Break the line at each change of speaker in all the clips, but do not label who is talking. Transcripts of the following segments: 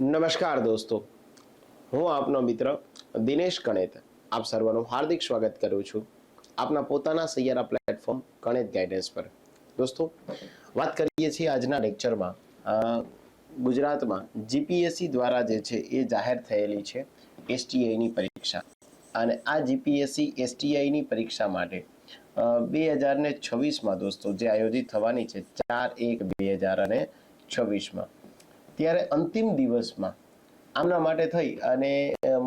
નમસ્કાર દોસ્તો. હું આપનો મિત્ર દિનેશ કણેત. આપ સર્વનું હાર્દિક સ્વાગત કરું છું આપના પોતાના સૈયારા પ્લેટફોર્મ કણેત ગાઈડન્સ પર. દોસ્તો, વાત કરીએ છીએ આજના લેક્ચરમાં ગુજરાતમાં જીપીએસસી દ્વારા જે છે એ જાહેર થયેલી છે એસટીઆઈની પરીક્ષા. અને આ જીપીએસસી એસટીઆઈની પરીક્ષા માટે બે હજાર ને છવ્વીસમાં દોસ્તો જે આયોજિત થવાની છે ચાર એક બે હજાર અને છવ્વીસમાં. ત્યારે અંતિમ દિવસમાં આમના માટે થઈ અને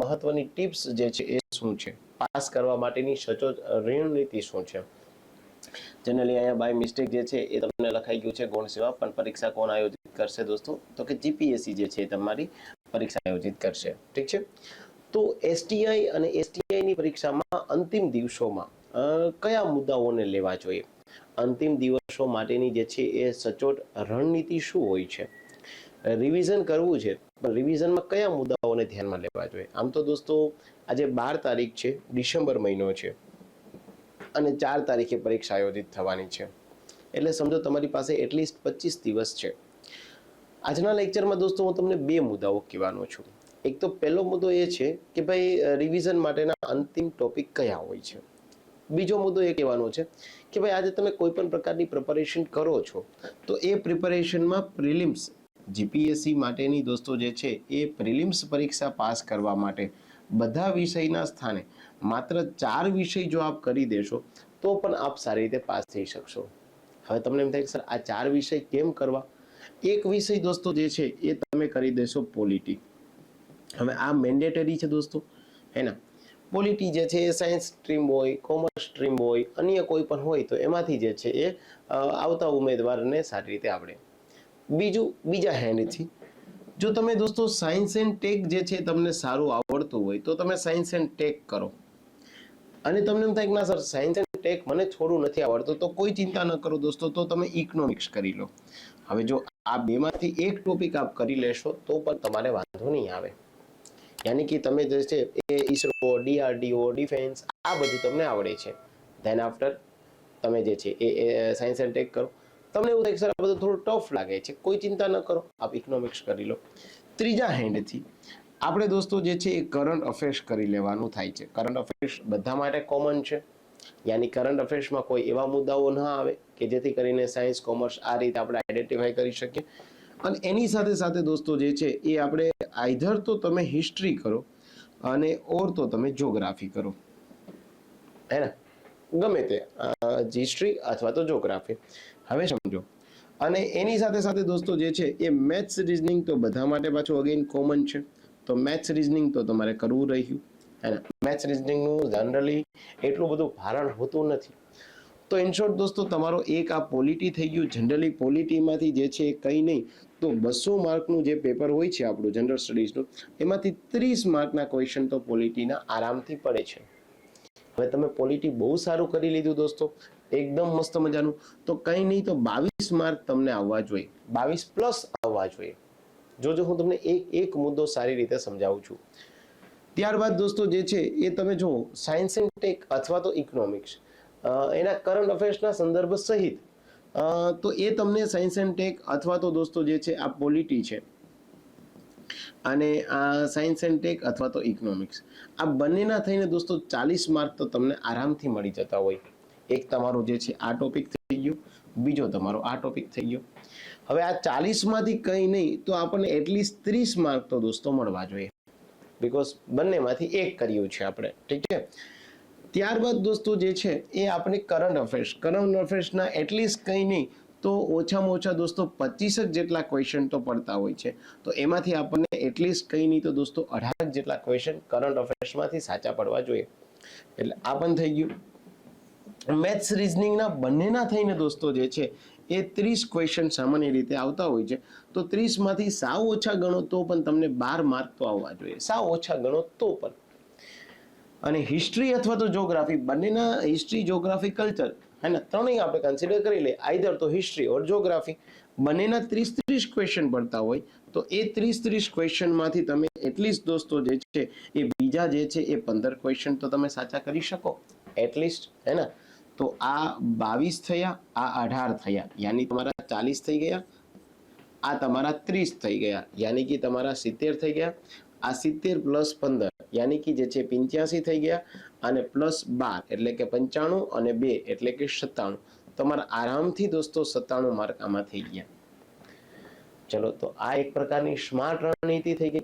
મહત્વની ટિપ્સ જે છે એ શું છે? પાસ કરવા માટેની સચોટ રણનીતિ શું છે? જનરલી અહીંયા બાય મિસ્ટેક જે છે એ તમને લખાઈ ગયું છે ગુણ સેવા, પણ પરીક્ષા કોણ આયોજિત કરશે દોસ્તો? તો કે જીપીએસસી જે છે તમારી પરીક્ષા આયોજિત કરશે. ઠીક છે? તો એસટીઆઈ અને એસટીઆઈની પરીક્ષામાં અંતિમ દિવસોમાં કયા મુદ્દાઓને લેવા જોઈએ? અંતિમ દિવસો માટેની જે છે એ સચોટ રણનીતિ શું હોય છે? રિવિઝન કરવું છે. પણ રિવિઝનમાં કયા મુદ્દાઓને ધ્યાનમાં લેવા જોઈએ? આમ તો દોસ્તો, આજે બાર તારીખ છે, ડિસેમ્બર મહિનો છે. અને ચાર તારીખે પરીક્ષા આયોજિત થવાની છે. એટલે સમજો તમારી પાસે એટલીસ્ટ પચીસ દિવસ છે. આજના લેક્ચરમાં દોસ્તો હું તમને બે મુદ્દાઓ કહેવાનો છું. એક તો પહેલો મુદ્દો એ છે કે ભાઈ રિવિઝન માટેના અંતિમ ટોપિક કયા હોય છે? બીજો મુદ્દો એ કહેવાનો છે કે ભાઈ, આજે તમે કોઈ પણ પ્રકારની પ્રિપરેશન કરો છો, તો એ પ્રિપરેશનમાં પ્રિલિમ્સ જીપીએસસી માટેની દોસ્તો જે છે એ પ્રિલિમ્સ પરીક્ષા પાસ કરવા માટે બધા વિષયના સ્થાને માત્ર ચાર વિષય જો આપ કરી દેશો, તો પણ આપ સારી રીતે પાસ થઈ શકશો. હવે તમને એમ થાય કે, સર, આ ચાર વિષય કેમ કરવા? એક વિષય દોસ્તો જે છે એ તમે કરી દેશો પોલિટી. હવે આ મેન્ડેટરી છે દોસ્તો, હે ના? પોલિટી જે છે એ સાયન્સ સ્ટ્રીમ હોય કોમર્સ સ્ટ્રીમ હોય, અન્ય કોઈ પણ હોય, તો એમાંથી જે છે એ આવતા ઉમેદવારને સારી રીતે આવડે. બીજું બીજા હેન્ડથી. જો તમે દોસ્તો સાયન્સ એન્ડ ટેક જે છે તમને સારું આવડતું હોય, તો તમે સાયન્સ એન્ડ ટેક કરો. અને તમને એમ થાય કે ના સર, સાયન્સ એન્ડ ટેક મને થોડું નથી આવડતું, તો કોઈ ચિંતા ન કરો દોસ્તો, તો તમે ઇકોનોમિક્સ કરી લો. હવે જો આ બેમાંથી એક ટોપિક આપ કરી લેશો, તો પણ તમારે વાંધો નહીં આવે. યાની કે તમે જે છે એ ઈસરો ડીઆરડીઓ, ડિફેન્સ, આ બધું તમને આવડે છે. ધેન આફ્ટર તમે જે છે એ સાયન્સ એન્ડ ટેક કરો. તમને એવું થાય કે સર આ બધું થોડું ટફ લાગે છે, કોઈ ચિંતા ન કરો, આપ ઇકોનોમિક્સ કરી લો. ત્રીજા હેન્ડથી આપણે દોસ્તો જે છે એ કરંટ અફેર્સ કરી લેવાનું થાય છે. કરંટ અફેર્સ બધા માટે કોમન છે. યાની કરંટ અફેર્સમાં કોઈ એવા મુદ્દાઓ ન આવે કે જેથી કરીને સાયન્સ કોમર્સ આ રીતે આપણે આઈડેન્ટિફાઈ કરી શકીએ. અને એની સાથે સાથે દોસ્તો જે છે એ આપણે આઈધર તો તમે હિસ્ટ્રી કરો અને ઓર તો તમે જોગ્રાફી કરો. હે ને? ગમે તે હિસ્ટ્રી અથવા તો જોગ્રાફી હવે સમજો. અને એની સાથે સાથે દોસ્તો જે છે એ મેથ્સ રિઝનિંગ તો બધા માટે પાછું અગેન કોમન છે. તો મેથ્સ રિઝનિંગ તો તમારે કરવું રહ્યું. અને મેથ્સ રિઝનિંગનું જનરલી એટલું બધું ભારણ હોતું નથી. તો ઇન શોર્ટ દોસ્તો તમારો એક આ પોલિટી થઈ ગયું. જનરલી પોલિટીમાંથી જે છે એ કંઈ નહીં. તો બસો માર્કનું જે પેપર હોય છે આપણું જનરલ સ્ટડીઝનું એમાંથી ત્રીસ માર્કના ક્વેશ્ચન તો પોલિટીના આરામથી પડે છે. હવે તમે પોલિટી બહુ સારું કરી લીધું દોસ્તો. એકદમ મસ્ત મજાનું. તો કંઈ નહીં, તો બાવીસ માર્ક તમને આવવા જોઈએ. બાવીસ પ્લસ આવવા જોઈએ. જોજો, હું તમને એક એક મુદ્દો સારી રીતે સમજાવું છું. ત્યારબાદ દોસ્તો જે છે, એ તમે જુઓ સાયન્સ એન્ડ ટેક અથવા તો ઇકોનોમિક્સ એના કરંટ અફેર્સના સંદર્ભ સહિત તો એ તમને સાયન્સ એન્ડ ટેક અથવા તો દોસ્તો જે છે, આ પોલિટી છે. અને આ સાયન્સ એન્ડ ટેક અથવા તો ઇકોનોમિક્સ આ બંનેના થઈને દોસ્તો ચાલીસ માર્ક તો તમને આરામથી મળી જતા હોય. એક તમારો જે છે આ ટોપિક થઈ ગયો, બીજો તમારો આ ટોપિક થઈ ગયો. હવે આ ચાલીસમાંથી કંઈ નહીં, તો આપણને એટલીસ્ટ ત્રીસ માર્ક તો દોસ્તો મળવા જોઈએ. બિકોઝ બંનેમાંથી એક કર્યું છે આપણે, ઠીક છે? ત્યારબાદ દોસ્તો જે છે એ આપણે કરંટ અફેર્સ કરંટ અફેર્સના એટલીસ્ટ કંઈ નહીં તો ઓછામાં ઓછા દોસ્તો પચીસ જ જેટલા ક્વેશ્ચન તો પડતા હોય છે. તો એમાંથી આપણને એટલીસ્ટ કંઈ નહીં તો દોસ્તો અઢાર જેટલા ક્વેશ્ચન કરંટ અફેર્સમાંથી સાચા પડવા જોઈએ. એટલે આ પણ થઈ ગયું. મેથ્સ રિઝનિંગના બંનેના થઈને દોસ્તો જે છે એ ત્રીસ ક્વેશ્ચન સામાન્ય રીતે આવતા હોય છે. તો ત્રીસમાંથી સાવ ઓછા ગણો તો પણ તમને બાર માર્ક તો આવવા જોઈએ. સાવ ઓછા ગણો તો પણ. અને હિસ્ટ્રી અથવા તો જોગ્રાફી બંનેના હિસ્ટ્રી જોગ્રાફી કલ્ચર હે ને ત્રણેય આપણે કન્સિડર કરી લઈએ. આઈધર તો હિસ્ટ્રી ઓર જોગ્રાફી બંનેના ત્રીસ ત્રીસ ક્વેશ્ચન પડતા હોય, તો એ ત્રીસ ત્રીસ ક્વેશ્ચનમાંથી તમે એટલીસ્ટ દોસ્તો જે છે, એ બીજા જે છે, એ પંદર ક્વેશ્ચન તો તમે સાચા કરી શકો. એટલીસ્ટ હે ને? તો આ બાવીસ થયા, આ અઢાર થયા. યાની તમારા ચાલીસ થઈ ગયા, આ તમારા ત્રીસ થઈ ગયા. યાની કે તમારા સિત્તેર થઈ ગયા. આ સિત્તેર પ્લસ પંદર, યાની કે જે છે પંચ્યાસી થઈ ગયા અને પ્લસ બાર, એટલે કે પંચાણું અને બે, એટલે કે સત્તાણું. તમારા આરામથી દોસ્તો સત્તાણું માર્ક આમાં થઈ ગયા. ચલો, તો આ એક પ્રકારની સ્માર્ટ રણનીતિ થઈ ગઈ.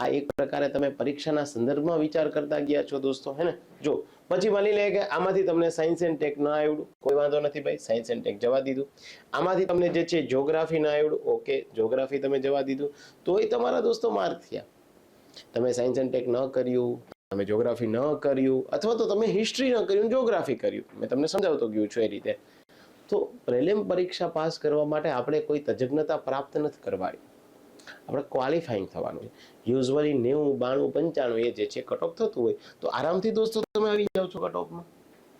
આ એક પ્રકારે તમે પરીક્ષાના સંદર્ભમાં વિચાર કરતા ગયા છો દોસ્તો, હે ને? જો, પછી માની લે કે આમાંથી તમને સાયન્સ એન્ડ ટેક ના આવડું. કોઈ વાંધો નથી ભાઈ સાયન્સ એન્ડ ટેક જવા દીધું. આમાંથી તમને જે છે જોગ્રાફી ના આવડું. ઓકે જોગ્રાફી તમે જવા દીધું. તો એ તમારા દોસ્તો માર્ક થયા. તમે સાયન્સ એન્ડ ટેક ન કર્યું, તમે જોગ્રાફી ન કર્યું, અથવા તો તમે હિસ્ટ્રી ન કર્યું જોગ્રાફી કર્યું. મેં તમને સમજાવતો ગયું છું એ રીતે. તો પ્રિલિમ પરીક્ષા પાસ કરવા માટે આપણે કોઈ તજજ્ઞતા પ્રાપ્ત નથી કરવાની. આપણે ક્વોલિફાઈંગ થવાનું છે. યુઝવલી નેવું, બાણું, પંચાણું એ જે છે કટ થતું હોય, તો આરામથી દોસ્તો તમે આવી જાઓ છો કટ ઓફમાં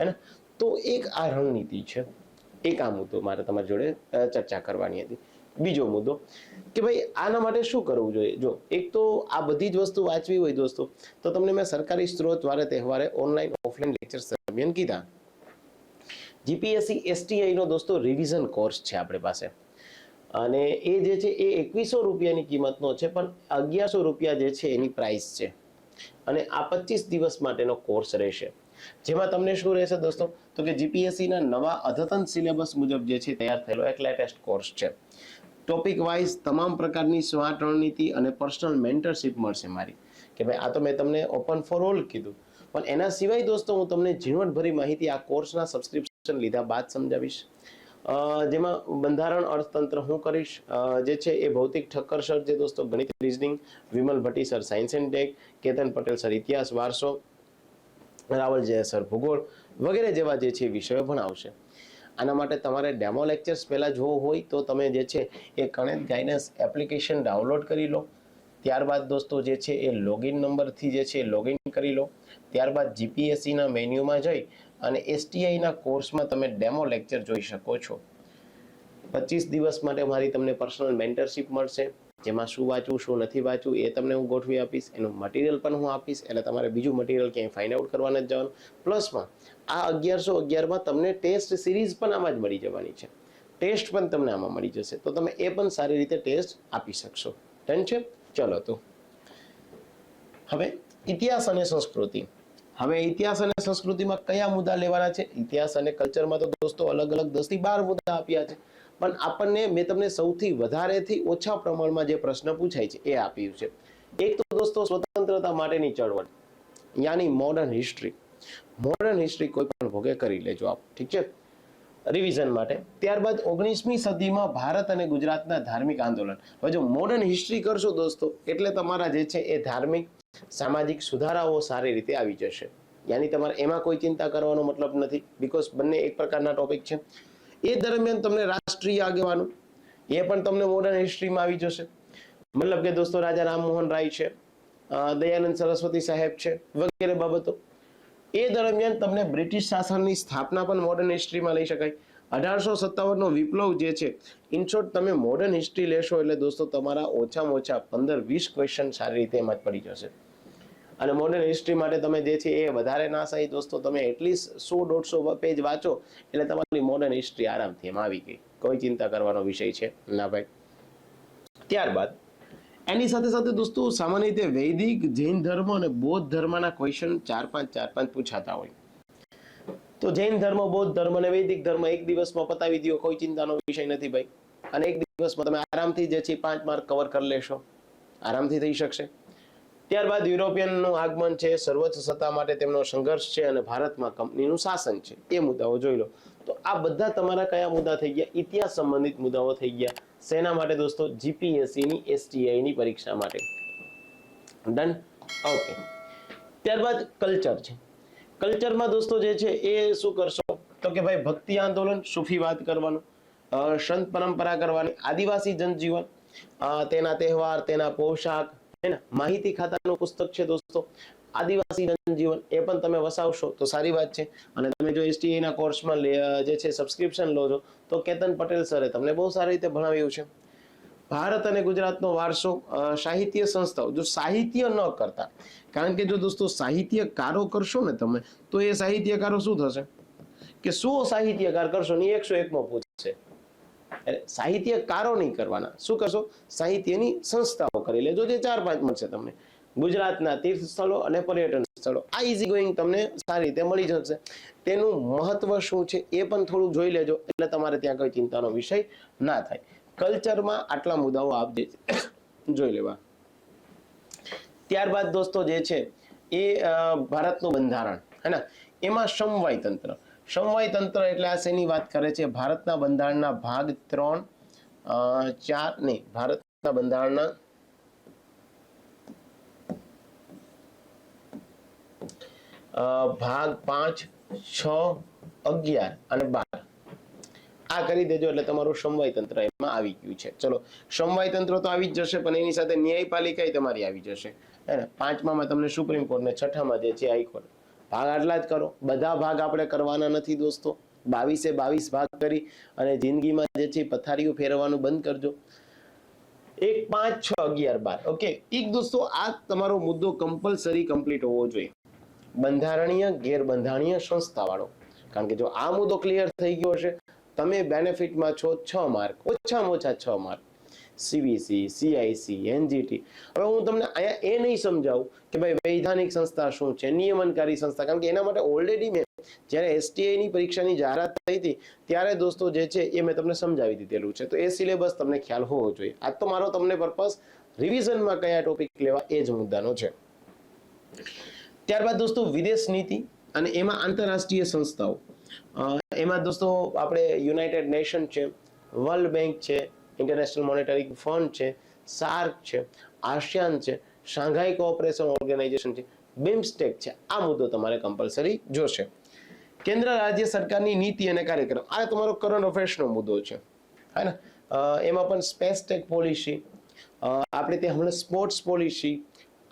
હે ને? તો એક આ રણનીતિ છે. એક આ મુદ્દો મારે તમારી જોડે ચર્ચા કરવાની હતી. બીજો મુદ્દો કે ભાઈ આના માટે શું કરવું જોઈએ? જો, એક તો આ બધી જ વસ્તુ વાંચવી હોય દોસ્તો, તો તમને મેં સરકારી સ્ત્રોત વારે તહેવારે ઓનલાઈન, ઓફલાઈન લેક્ચર દરમિયાન કીધા. જીપીએસસી એસટીઆઈ નો દોસ્તો રિવિઝન કોર્સ છે આપણી પાસે. અને એ જે છે એ એકવીસો રૂપિયાની કિંમતનો છે, પણ અગિયારસો રૂપિયા જે છે એની પ્રાઇસ છે. અને આ પચીસ દિવસ માટેનો કોર્સ રહેશે. જેમાં તમને શું રહેશે દોસ્તો? તો કે જીપીએસસી ના નવા અદ્યતન સિલેબસ મુજબ જે છે તૈયાર થયેલો એક લેટેસ્ટ કોર્સ છે. ટોપિક વાઇઝ તમામ પ્રકારની સ્માર્ટ રણનીતિ અને પર્સનલ મેન્ટરશીપ મળશે મારી. કે ભાઈ આ તો મેં તમને ઓપન ફોર ઓલ કીધું. પણ એના સિવાય દોસ્તો હું તમને ઝીણવટભરી માહિતી આ કોર્સના સબસ્ક્રિપ્શન લીધા બાદ સમજાવીશ. જેમાં બંધારણ અર્થતંત્ર હું કરીશ. જે છે એ ભૌતિક ઠક્કર સર જે દોસ્તો ગણિત reasoning Vimal Bhatti sir science and tech Ketan Patel sir ઇતિહાસ વારસો, રાવલ જય સર ભૂગોળ વગેરે જેવા જે છે વિષયો ભણાવશે આના માટે તમારે ડેમો લેક્ચર્સ પહેલાં જોવું હોય તો તમે જે છે એ ગણિત ગાઈડન્સ એપ્લિકેશન ડાઉનલોડ કરી લો. ત્યારબાદ દોસ્તો જે છે એ લોગિન નંબરથી જે છે લોગિન કરી લો. ત્યારબાદ જીપીએસસીના મેન્યુમાં જઈ અને એસટીઆઈના કોર્સમાં તમે ડેમો લેક્ચર જોઈ શકો છો. પચીસ દિવસ માટે મારી તમને પર્સનલ મેન્ટરશિપ મળશે. જેમાં શું વાંચવું, શું નથી વાંચવું, એ તમને હું ગોઠવી આપીશ. એનું મટીરિયલ પણ હું આપીશ, એટલે તમારે બીજું મટીરિયલ ક્યાંય ફાઇન્ડ આઉટ કરવા નથી જવાનું. પ્લસમાં આ અગિયારસો અગિયારમાં તમને ટેસ્ટ સિરીઝ પણ આમાં જ મળી જવાની છે. ટેસ્ટ પણ તમને આમાં મળી જશે. તો તમે એ પણ સારી રીતે ટેસ્ટ આપી શકશો. ડન છે? ચલો તો. હવે ઇતિહાસ અને સંસ્કૃતિ. હવે ઇતિહાસ અને સંસ્કૃતિમાં કયા મુદ્દા લેવાના છે? ઇતિહાસ અને કલ્ચરમાં તો દોસ્તો અલગ અલગ દસથી બાર મુદ્દા આપ્યા છે. પણ આપણને મેં તમને સૌથી વધારેથી ઓછા પ્રમાણમાં જે પ્રશ્ન પૂછાય છે એ આપ્યું છે. એક તો દોસ્તો સ્વતંત્રતા માટેની ચળવળ, યાની મોડર્ન હિસ્ટ્રી મોડર્ન હિસ્ટ્રી કોઈ પણ ભોગે કરી લેજો આપ, ઠીક છે? રિવિઝન માટે. ત્યારબાદ ઓગણીસમી સદીમાં ભારત અને ગુજરાતના ધાર્મિક આંદોલન. હવે જો મોડર્ન હિસ્ટ્રી કરશો દોસ્તો, એટલે તમારા જે છે એ ધાર્મિક, સામાજિક સુધારાઓ સારી રીતે આવી જશે. યાની તમારે એમાં કોઈ ચિંતા કરવાનો મતલબ નથી બિકોઝ બંને એક પ્રકારના ટોપિક છે. એ દરમિયાન તમને રાષ્ટ્રીય આગેવાનો, એ પણ તમને મોડર્ન હિસ્ટ્રીમાં આવી જશે. મતલબ કે દોસ્તો, રાજા રામમોહન રાય છે દયાનંદ સરસ્વતી સાહેબ છે, વગેરે બાબતો. એ દરમિયાન તમને બ્રિટિશ શાસનની સ્થાપના પણ મોડર્ન હિસ્ટ્રીમાં લઈ શકાય. અઢારસો સત્તાવનનો વિપ્લવ જે છે ઇન તમે મોડર્ન હિસ્ટ્રી લેશો એટલે દોસ્તો, તમારા ઓછામાં ઓછા પંદર, વીસ ક્વેશ્ચન સારી રીતે એમાં જ પડી જશે. અને મોડર્ન હિસ્ટ્રી માટે તમે જે છે એ વધારે ના સહી દોસ્તો, તમે એટલીસ્ટ સો, દોઢસો પેજ વાંચો, એટલે તમારી મોડર્ન હિસ્ટ્રી આરામથી એમાં આવી ગઈ. કોઈ ચિંતા કરવાનો વિષય છે? ના ભાઈ. ત્યારબાદ, એની સાથે સાથે દોસ્તો, સામાન્ય રીતે વૈદિક, જૈન ધર્મ અને બૌદ્ધ ધર્મના ક્વેશ્ચન ચાર પાંચ ચાર પાંચ પૂછાતા હોય. તો જૈન ધર્મ, બૌદ્ધ ધર્મ અને વૈદિક ધર્મ એક દિવસમાં પતાવી દો કોઈ ચિંતાનો વિષય નથી ભાઈ. અને એક દિવસમાં તમે આરામથી જે છે પાંચ માર્ક કવર કરી લેશો. આરામથી થઈ શકશે. ત્યારબાદ યુરોપિયનનું આગમન છે, સર્વોચ્ચ સત્તા માટે તેમનો સંઘર્ષ છે અને ભારતમાં કંપનીનું શાસન છે. એ મુદ્દાઓ જોઈ લો. તો આ બધા તમારા કયા મુદ્દા થઈ ગયા? ઇતિહાસ સંબંધિત મુદ્દાઓ થઈ ગયા. શેના માટે દોસ્તો? જીપીએસસીની એસટીઆઈની પરીક્ષા માટે. ડન ઓકે ત્યારબાદ કલ્ચર છે. કલ્ચરમાં દોસ્તો જે છે, એ શું કરશો? તો કે ભાઈ, ભક્તિ આંદોલન, સુફી વાત કરવાનું સંત પરંપરા કરવાની, આદિવાસી જનજીવન તેના તહેવાર, તેના પોશાક ને? માહિતી ખાતાનું પુસ્તક છે દોસ્તો. આદિવાસી જનજીવન, એ પણ તમે વસાવશો તો સારી વાત છે. અને તમે જો એસટીઆઈના કોર્સમાં જે છે સબસ્ક્રિપ્શન લો છો, તો કેતન પટેલ સરે તમને બહુ સારી રીતે ભણાવ્યું છે. ભારત અને ગુજરાતનો વારસો સાહિત્ય સંસ્થાઓ, જો સાહિત્ય ન કરતા, કારણ કે જો દોસ્તો સાહિત્યકારો કરશો ને તમે, તો એ સાહિત્યકારો શું થશે? કે સો સાહિત્યકાર કરશો ને એકસો એકમાં પૂછશે સાહિત્યકારો નહીં કરવાના. શું કરશો? સાહિત્યની સંસ્થાઓ કરી લેજો. જે ચાર પાંચ મળશે તમને. ગુજરાતના તીર્થ સ્થળો અને પર્યટન સ્થળો. આ ઇઝી ગોઈંગ તમને સારી રીતે મળી જશે. તેનું મહત્વ શું છે એ પણ થોડું જોઈ લેજો. એટલે તમારે ત્યાં કોઈ ચિંતાનો વિષય ના થાય. કલ્ચરમાં આટલા મુદ્દાઓ આપજે જોઈ લેવા. ત્યારબાદ દોસ્તો જે છે એ ભારતનું બંધારણ. હે ને? એમાં સમવાય તંત્ર. સમવાય તંત્ર એટલે આ શેની વાત કરે છે? ભારતના બંધારણના ભાગ ત્રણ ચાર ને ભારતના બંધારણના ભાગ પાંચ, છ, અગિયાર અને બાર. આ કરી દેજો એટલે તમારું સમવાય તંત્ર એમાં આવી ગયું છે. ચલો, સમવાય તંત્ર તો આવી જ જશે, પણ એની સાથે ન્યાયપાલિકા તમારી આવી જશે. હે ને? પાંચમામાં તમને સુપ્રીમ કોર્ટ ને છઠ્ઠામાં જે છે હાઈકોર્ટ. ભાગ આટલા જ કરો. બધા ભાગ આપણે કરવાના નથી દોસ્તો. બાવીસે બાવીસ ભાગ કરી અને જિંદગીમાં જે છે પથારીઓ ફેરવવાનું બંધ કરજો. એક, પાંચ, છ, અગિયાર, બાર. ઓકે? એક દોસ્તો, આ તમારો મુદ્દો કમ્પલસરી કમ્પ્લીટ હોવો જોઈએ. બંધારણીય, ગેરબંધારણીય સંસ્થા વાળો કારણ કે જો આ મુદ્દો ક્લિયર થઈ ગયો હશે, તમે બેનિફિટમાં છો છ માર્ક ઓછામાં ઓછા છ માર્ક સીબીસી સીઆઈસી, એનજીટી. હવે હું તમને અહીંયા એ નહીં સમજાવું કે ભાઈ વૈધાનિક સંસ્થા શું છે, નિયમનકારી સંસ્થા, કારણ કે એના માટે ઓલરેડી મેં જ્યારે એસટીઆઈની પરીક્ષાની જાહેરાત થઈ હતી, ત્યારે દોસ્તો જે છે એ મેં તમને સમજાવી દીધેલું છે. તો એ સિલેબસ તમને ખ્યાલ હોવો જોઈએ. આજ તો મારો તમને પર્પઝ રિવિઝનમાં કયા ટોપિક લેવા એ જ મુદ્દાનો છે. ત્યારબાદ દોસ્તો વિદેશ નીતિ અને એમાં આંતરરાષ્ટ્રીય સંસ્થાઓ. એમાં દોસ્તો આપણે યુનાઇટેડ નેશન છે વર્લ્ડ બેંક છે ઇન્ટરનેશનલ મોનેટરી ફંડ છે સાર્ક છે આસિયાન છે શાંઘાઈ કોઓપરેશન ઓર્ગેનાઇઝેશન છે બિમસ્ટેક છે. આ મુદ્દો તમારે કમ્પલસરી જોશે. કેન્દ્ર રાજ્ય સરકારની નીતિ અને કાર્યક્રમ. આ તમારો કરંટ અફેર્સનો મુદ્દો છે. હે ને એમાં પણ સ્પેસ ટેક પોલિસી આપણે ત્યાં હમણાં sports policy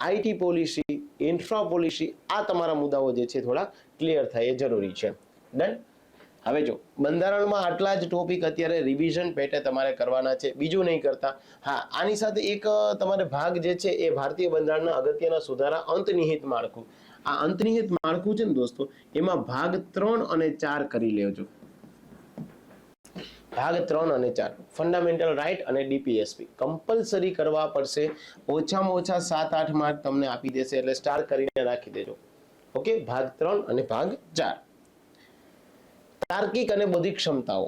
IT policy infra policy આ તમારા મુદ્દાઓ જે છે થોડા ક્લિયર થાય એ જરૂરી છે. ડન હવે જો, બંધારણમાં આટલા જ ટોપિક અત્યારે રિવિઝન પેટે તમારે કરવાના છે, બીજું નહીં કરતા. હા, આની સાથે એક તમારે ભાગ જે છે એ ભારતીય બંધારણના અગત્યના સુધારા અંતનિહિત માળખું. આ અંતનિહિત માળખું છે ને દોસ્તો, એમાં ભાગ ત્રણ અને ચાર કરી લેજો. ભાગ ત્રણ અને ચાર ફંડામેન્ટલ રાઇટ અને ડીપીએસપી કમ્પલસરી કરવા પડશે, ઓછામાં ઓછા સાત, આઠ માર્ક તમને આપી દેશે, એટલે સ્ટાર કરીને રાખી દેજો. ઓકે ભાગ ત્રણ અને ભાગ ચાર. તાર્કિક અને બૌદ્ધિક ક્ષમતાઓ.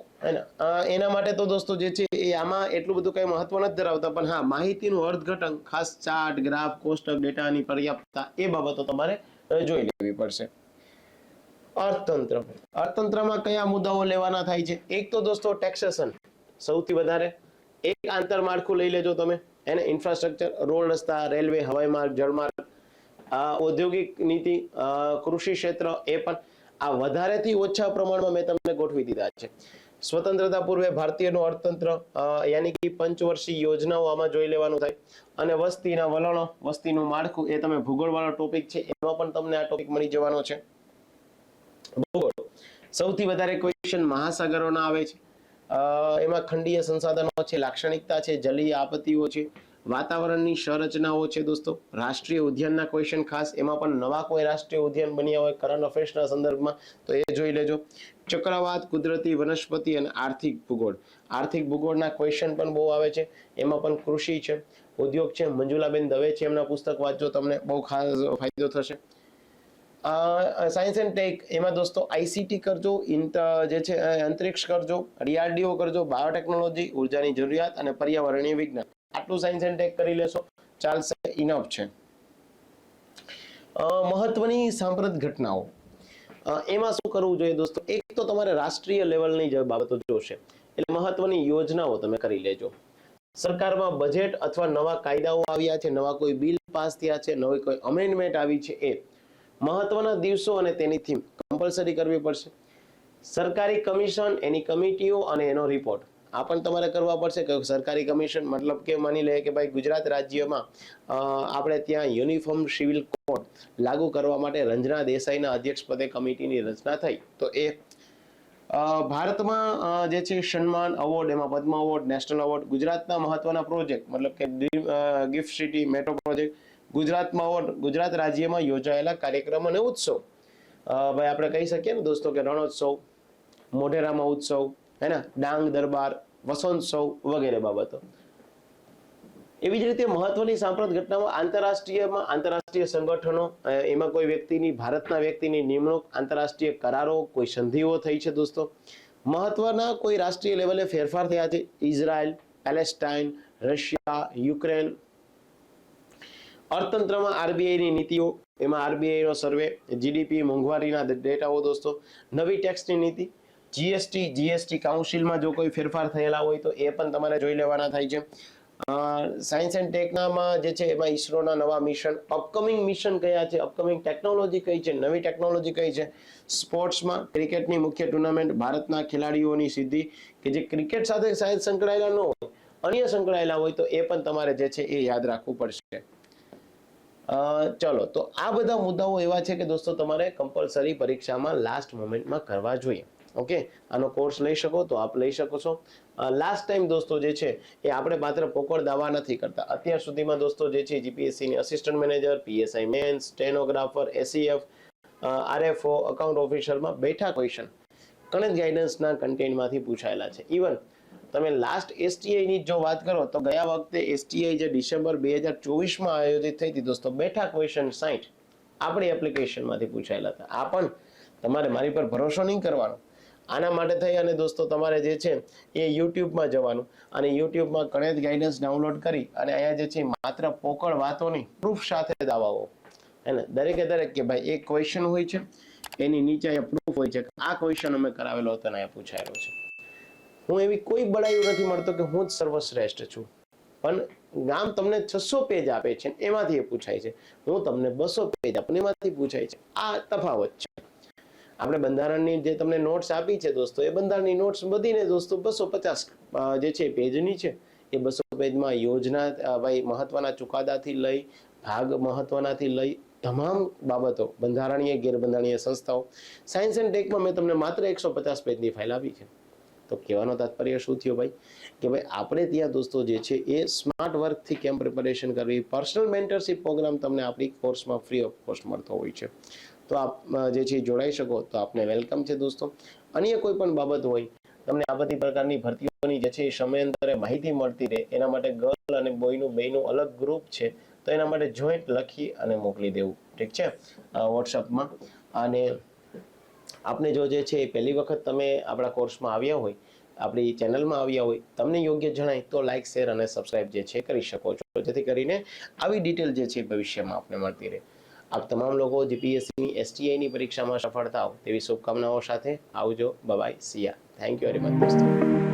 એના માટે તો દોસ્તો જે છે એ આમાં એટલું બધું કઈ મહત્વ નથી ધરાવતા, પણ હા, માહિતીનું અર્થઘટન, ખાસ ચાર્ટ, ગ્રાફ, કોષ્ટક, ડેટાની પર્યાપ્તતા એ બાબતો તમારે જોઈ લેવી પડશે. અર્થતંત્ર. અર્થતંત્રમાં કયા મુદ્દાઓ લેવાના થાય છે? એક તો દોસ્તો ટેક્સેશન. સૌથી વધારે એક આંતરમાળખું લઈ લેજો તમે. એને ઇન્ફ્રાસ્ટ્રક્ચર, રોડ રસ્તા, રેલવે, હવાઈ માર્ગ, જળમાર્ગ ઔદ્યોગિક નીતિ કૃષિ ક્ષેત્ર એ પણ આ વધારેથી ઓછા પ્રમાણમાં મેં તમને ગોઠવી દીધા છે. સ્વતંત્રતા પૂર્વે ભારતીયનું અર્થતંત્ર યાની કે પંચવર્ષીય યોજનાઓ આમાં જોઈ લેવાનું થાય. અને વસ્તીના વલણો, વસ્તીનું માળખું એ તમે ભૂગોળવાળો ટોપિક છે, એમાં પણ તમને આ ટોપિક મળી જવાનો છે. ભૂગોળ. સૌથી વધારે ક્વેશ્ચન મહાસાગરોના આવે છે. એમાં ખંડીય સંસાધનો છે, લાક્ષણિકતા છે, જલીય આપત્તિઓ છે વાતાવરણની સંરચનાઓ છે દોસ્તો. રાષ્ટ્રીય ઉદ્યાનના ક્વેશ્ચન ખાસ, એમાં પણ નવા કોઈ રાષ્ટ્રીય ઉદ્યાન બન્યા હોય કરંટ અફેર્સના સંદર્ભમાં, તો એ જોઈ લેજો. ચક્રવાત, કુદરતી વનસ્પતિ અને આર્થિક ભૂગોળ. આર્થિક ભૂગોળના ક્વેશ્ચન પણ બહુ આવે છે. એમાં પણ કૃષિ છે, ઉદ્યોગ છે, મંજુલાબેન દવે છે એમના પુસ્તક વાંચજો, તમને બહુ ખાસ ફાયદો થશે. સાયન્સ એન્ડ ટેક એમાં દોસ્તો આઈસીટી કરજો જે છે, અંતરિક્ષ કરજો ડીઆરડીઓ કરજો બાયોટેકનોલોજી ઉર્જાની જરૂરિયાત અને પર્યાવરણીય વિજ્ઞાન. આટલું સાયન્સ એન્ડ ટેક કરી લેશો, ચાલશે ઇનફ છે. મહત્વની સાંપ્રત ઘટનાઓ. એમાં શું કરવું જોઈએ દોસ્તો? એક તો તમારે રાષ્ટ્રીય લેવલની બાબતો જોશે. એટલે મહત્વની યોજનાઓ તમે કરી લેજો. સરકારમાં બજેટ અથવા નવા કાયદાઓ આવ્યા છે, નવા કોઈ બિલ પાસ થયા છે, નવી કોઈ અમેન્ડમેન્ટ આવી છે એ મહત્વના દિવસો અને તેની થીમ કમ્પલસરી કરવી પડશે. સરકારી કમિશન એની કમિટીઓ અને એનો રિપોર્ટ આ પણ તમારે કરવા પડશે કે સરકારી કમિશન, મતલબ કે માની લે કે ભાઈ ગુજરાત રાજ્યમાં આપણે ત્યાં યુનિફોર્મ સિવિલ કોડ લાગુ કરવા માટે રંજના દેસાઈના અધ્યક્ષપદે કમિટીની રચના થઈ. તો એ ભારતમાં જે છે સન્માન અવોર્ડ, એમાં પદ્મ અવોર્ડ, નેશનલ અવોર્ડ, ગુજરાતના મહત્વના પ્રોજેક્ટ, મતલબ કે ગિફ્ટ સિટી, મેટ્રો પ્રોજેક્ટ, ગુજરાતમાં અવોર્ડ, ગુજરાત રાજ્યમાં યોજાયેલા કાર્યક્રમ અને ઉત્સવ. ભાઈ આપણે કહી શકીએ ને દોસ્તો કે રણોત્સવ, મોઢેરામાં ઉત્સવ હે ને ડાંગ, દરબાર વસંતોત્સવ વગેરે બાબતો. એવી જ રીતે મહત્વની સાંપ્રત ઘટનામાં આંતરરાષ્ટ્રીયમાં આંતરરાષ્ટ્રીય સંગઠનો એમાં કોઈ વ્યક્તિની, ભારતના વ્યક્તિની નિમણૂક, આંતરરાષ્ટ્રીય કરારો, કોઈ સંધિઓ થઈ છે દોસ્તો. મહત્વના કોઈ રાષ્ટ્રીય લેવલે ફેરફાર થયા છે. Israel, Palestine, Russia, Ukraine. અર્થતંત્રમાં આરબીઆઈની નીતિઓ, એમાં આરબીઆઈ નો સર્વે, જીડીપી મોંઘવારીના ડેટાઓ દોસ્તો. નવી ટેક્સની નીતિ જીએસટી જીએસટી કાઉન્સિલમાં જો કોઈ ફેરફાર થયેલા હોય તો એ પણ તમારે જોઈ લેવાના થાય છે. સાયન્સ એન્ડ ટેકનામાં જે છે એમાં ઈસરોના નવા મિશન અપકમિંગ મિશન કયા છે? અપકમિંગ ટેકનોલોજી કઈ છે? નવી ટેકનોલોજી કઈ છે? સ્પોર્ટ્સમાં ક્રિકેટની મુખ્ય ટુર્નામેન્ટ ભારતના ખેલાડીઓની સિદ્ધિ કે જે ક્રિકેટ સાથે સાયન્સ સંકળાયેલા ન હોય, અન્ય સંકળાયેલા હોય તો એ પણ તમારે જે છે એ યાદ રાખવું પડશે. ચલો, તો આ બધા મુદ્દાઓ એવા છે કે દોસ્તો તમારે કમ્પલસરી પરીક્ષામાં લાસ્ટ મોમેન્ટમાં કરવા જોઈએ. ઓકે? આનો કોર્સ લઈ શકો, તો આપ લઈ શકો છો. લાસ્ટ ટાઈમ દોસ્તો જે છે, એ આપણે માત્ર પોકળ દાવા નથી કરતા. અત્યાર સુધીમાં દોસ્તો જે છે જીપીએસસીની assistant manager PSI main stenographer ACF RFO account ઓફિસરમાં બેઠા ક્વેશ્ચન કણેજ ગાઈડન્સના કન્ટેન્ટમાંથી પૂછાયેલા છે. ઇવન તમે લાસ્ટ એસટીઆઈની જો વાત કરો, તો ગયા વખતે એસટીઆઈ જે ડિસેમ્બર બે હજાર ચોવીસમાં આયોજિત થઈ હતી દોસ્તો, બેઠા ક્વેશ્ચન સાઠ આપણી એપ્લિકેશનમાંથી પૂછાયેલા હતા. આ પણ તમારે મારી પર ભરોસો નહીં કરવાનો. આના માટે થઈ અને દોસ્તો તમારે જે છે એ યુટ્યુબમાં જવાનું. અને યુટ્યુબમાં કણેજ ગાઈડન્સ ડાઉનલોડ કરી અને અહીંયા જે છે માત્ર પોકળ વાતોની પ્રૂફ સાથે દાવાઓ હે ને? દરેકે દરેક કે ભાઈ એક ક્વેશ્ચન હોય છે, એની નીચે પ્રૂફ હોય છે. આ ક્વેશ્ચન અમે કરાવેલો હતો અને પૂછાયેલો છે. હું એવી કોઈ બડાયું નથી મળતો કે હું જ સર્વશ્રેષ્ઠ છું. પણ ગામ તમને છસો પેજ આપે છે એમાંથી એ પૂછાય છે. હું તમને બસો પેજ આપું એમાંથી પૂછાય છે. આ તફાવત છે. આપણે બંધારણની જે તમને નોટ્સ આપી છે દોસ્તો, એ બંધારણની નોટ્સ બધીને દોસ્તો બસો પચાસ જે છે પેજની છે. એ બસો પેજમાં યોજના ભાઈ મહત્વના ચુકાદાથી લઈ, ભાગ મહત્વનાથી લઈ, તમામ બાબતો, બંધારણીય, ગેરબંધારણીય સંસ્થાઓ સાયન્સ એન્ડ ટેકમાં મેં તમને માત્ર એકસો પચાસ પેજની ફાઇલ આપી છે. તો કહેવાનો તાત્પર્ય શું થયો ભાઈ? કે ભાઈ આપણે ત્યાં દોસ્તો જે છે એ સ્માર્ટ વર્કથી કેમ પ્રિપેરેશન કરવી? પર્સનલ મેન્ટરશિપ પ્રોગ્રામ તમને આપણી કોર્સમાં ફ્રી ઓફ કોસ્ટ મળતો હોય છે. તો આપ જે છે જોડાઈ શકો. તો આપને વેલકમ છે દોસ્તો. અન્ય કોઈ પણ બાબત હોય, તમને આ બધી પ્રકારની ભરતીઓની જે છે સમયાંતરે માહિતી મળતી રહે, એના માટે ગર્લ અને બોયનું, બેયનું અલગ ગ્રુપ છે, તો એના માટે જોઈન્ટ લખી અને મોકલી દેવું. ઠીક છે? વોટ્સઅપમાં. અને આપને જો જે છે એ પહેલી વખત તમે આપણા કોર્સમાં આવ્યા હોય, આપણી ચેનલમાં આવ્યા હોય, તમને યોગ્ય જણાય તો લાઇક શેર અને સબસ્ક્રાઇબ જે છે કરી શકો છો. જેથી કરીને આવી ડિટેલ જે છે ભવિષ્યમાં આપને મળતી રહે. આપ તમામ લોકો જીપીએસસીની એસટીઆઈની પરીક્ષામાં સફળ થાવ તેવી શુભકામનાઓ સાથે આવજો. Bye bye see ya thank you very much દોસ્તો.